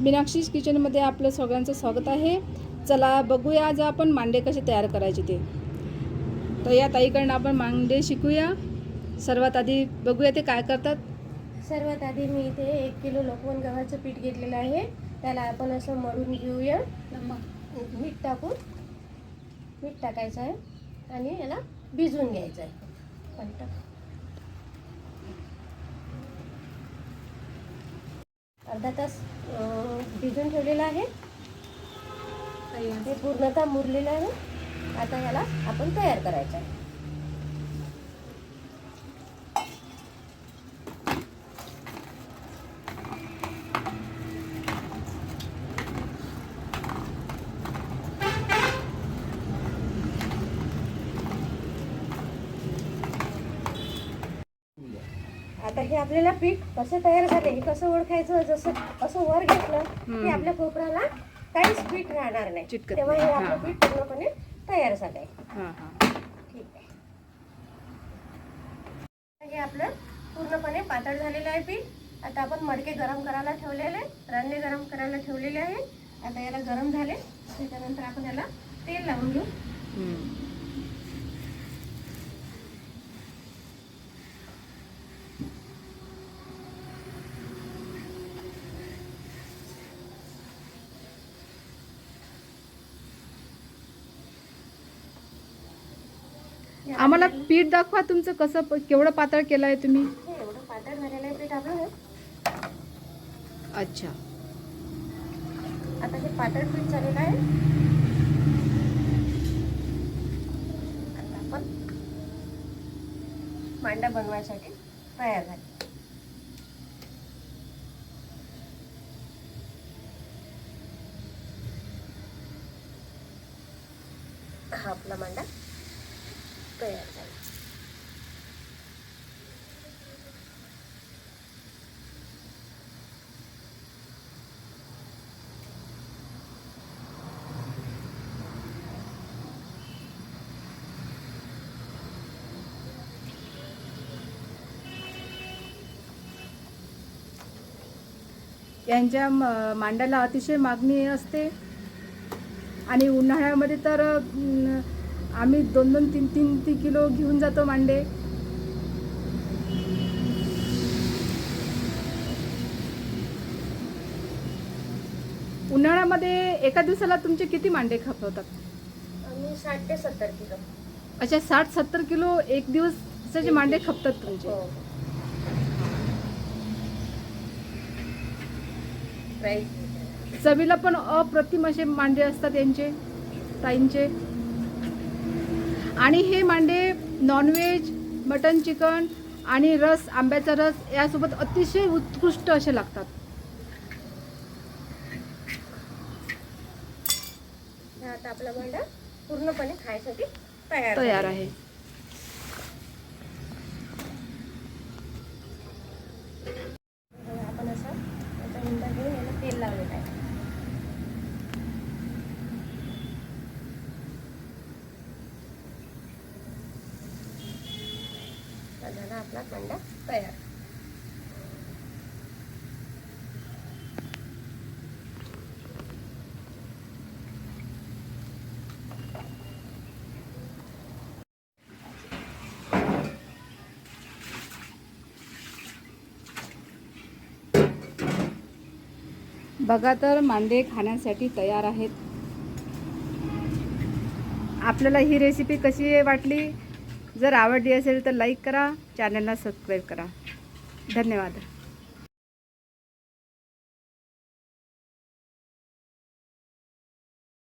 मीनाक्षीज किचनमध्ये आपलं सगळ्यांचं स्वागत आहे. चला बघूया आज आपण मांडे कसे तयार करायचे ते. तर या ताईकडनं आपण मांडे शिकूया. सर्वात आधी बघूया ते काय करतात. सर्वात आधी मी इथे एक किलो लोकवन गव्हाचं पीठ घेतलेलं आहे. त्याला आपण असं मळून घेऊया. मीठ टाकून. मीठ टाकायचं आहे. आणि याला भिजवून घ्यायचं आहे. पण अर्धा तास भिजून ठेवलेलं आहे. हे पूर्णतः मुरलेलं आहे. आता याला आपण तयार करायचं आहे. आता हे आपल्याला पीठ कसं तयार झाले हे कसं ओळखायचं जसं असं वर घेतलं की आपल्या कोपराला काहीच पीठ राहणार नाही. चिटकत तेव्हा हे नाही. आपलं हा. पीठ पूर्णपणे तयार झालंय. हां हां. ठीक आहे. हे आपलं पूर्णपणे पातळ झालेलं आहे पीठ. आता आपण मडके गरम करायला ठेवलेले रन्ने गरम करायला ठेवलेले आहे आता याला गरम झाले. त्याच्यानंतर आपण याला तेल लावून घेऊ. हम्म. आम्हाला पीठ दाखवा तुमचं कसं प- केवढं पातळ केलं आहे तुम्ही. हे एवढं पातळ झालेलं आहे पीठ आपलं. हे. अच्छा. आता हे पातळ पीठ झालेलं आहे. आता आपण मांडा बनवायसाठी तयार झाले. हा आपला मांडा. तयार झाला. यांच्या मांडाला अतिशय मागणी असते. आणि उन्हाळ्यामध्ये तर आम्ही दोन दोन तीन तीन ती किलो घेऊन जातो मांडे. उन्हाळ्यामध्ये एका दिवसाला तुमचे किती मांडे खपवतात? साठ ते सत्तर किलो. अशा साठ सत्तर किलो एक दिवसाचे मांडे खपतात तुमचे? हो. चवीला पण अप्रतिम असे मांडे असतात यांचे ताईंचे. आणि हे मांडे नॉनव्हेज मटन चिकन आणि रस आंब्याचा रस यासोबत अतिशय उत्कृष्ट असे लागतात. आता आपला भांडा पूर्णपणे खायसाठी तयार आहे. आपण असं याचा उंडा घेऊन याला तेल लावलेलं आहे. झाला आपला कांदा तयार. बघा तर मांडे खाण्यासाठी तयार आहेत. आपल्याला ही रेसिपी कशी वाटली? जर आवडली असेल तर लाईक करा चॅनलला सबस्क्राईब करा. धन्यवाद.